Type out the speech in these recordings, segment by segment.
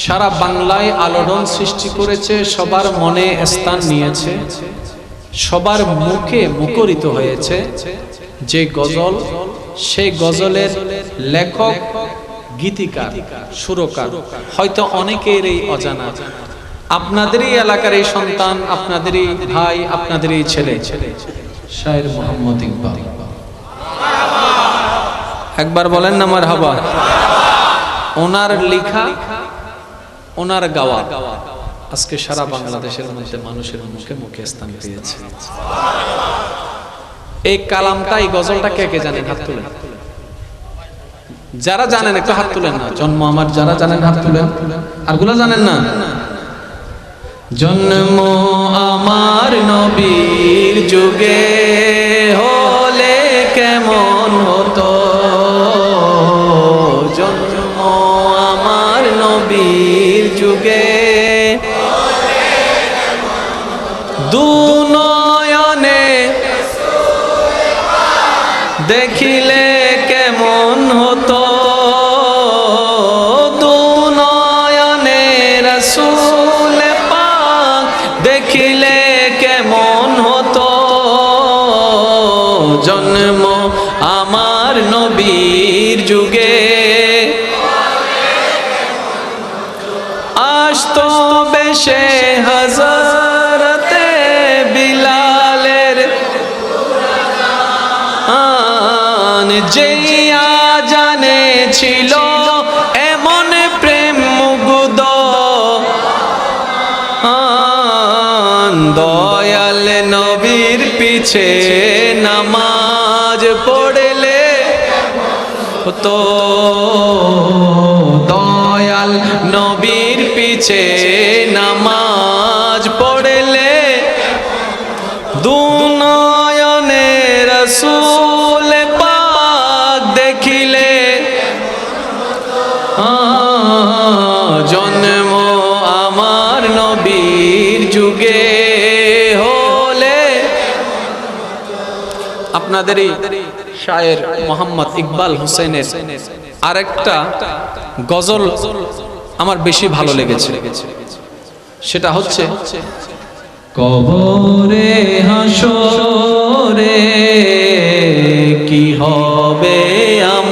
সারা বাংলায় আলোড়ন সৃষ্টি করেছে, সবার মনে স্থান নিয়েছে, সবার মুখে মুখরিত হয়েছে। যে গজল, সেই গজলের লেখক, গীতিকার, সুরকার, হয়তো অনেকের এই অজানা। আপনাদেরই এলাকার এই সন্তান, আপনাদেরই ভাই, আপনাদেরই ছেলে। শায়ের মোহাম্মদ ইকবাল। একবার বলেন না আমার হাবা ওনার লেখা ওনার গাওয়া আজকে সারা বাংলাদেশের মধ্যে মানুষের মুখে মুখে স্থান পেয়েছে। এই কালামটা এই গজলটা কে কে জানেন? হাত তুলেন। যারা জানেন একটু হাত তুলেন না। জন্ম আমার, যারা জানেন হাত তুলেন। আরগুলো জানেন না? জন্ম আমার নবীর যুগে দেখিলে কেমন হতো? পাক দেখিলে কেমন হতো? জন্ম যুগে। হাজারতে যেইয়া জানে ছিল, এমন প্রেম আন দয়াল নবীর পিছে নামাজ পড়লে তো দয়াল নবীর পিছে নামাজ জন্ম আমার নবীর যুগে হলে। আপনাদেরই শায়ের মোহাম্মদ ইকবাল হোসেনের আরেকটা গজল আমার বেশি ভালো লেগেছে। সেটা হচ্ছে, কবরে হাসরে কি হবে আমার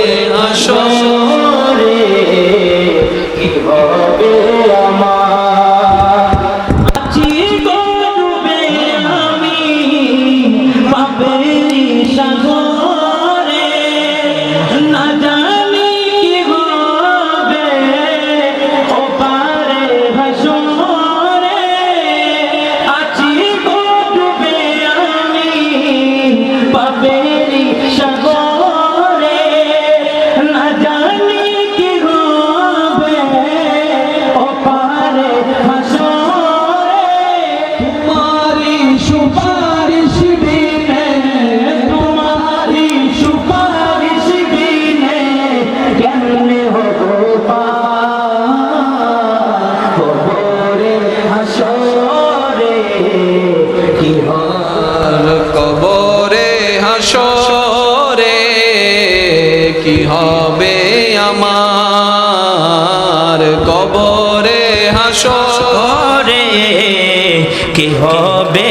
হাসরে। কি হবে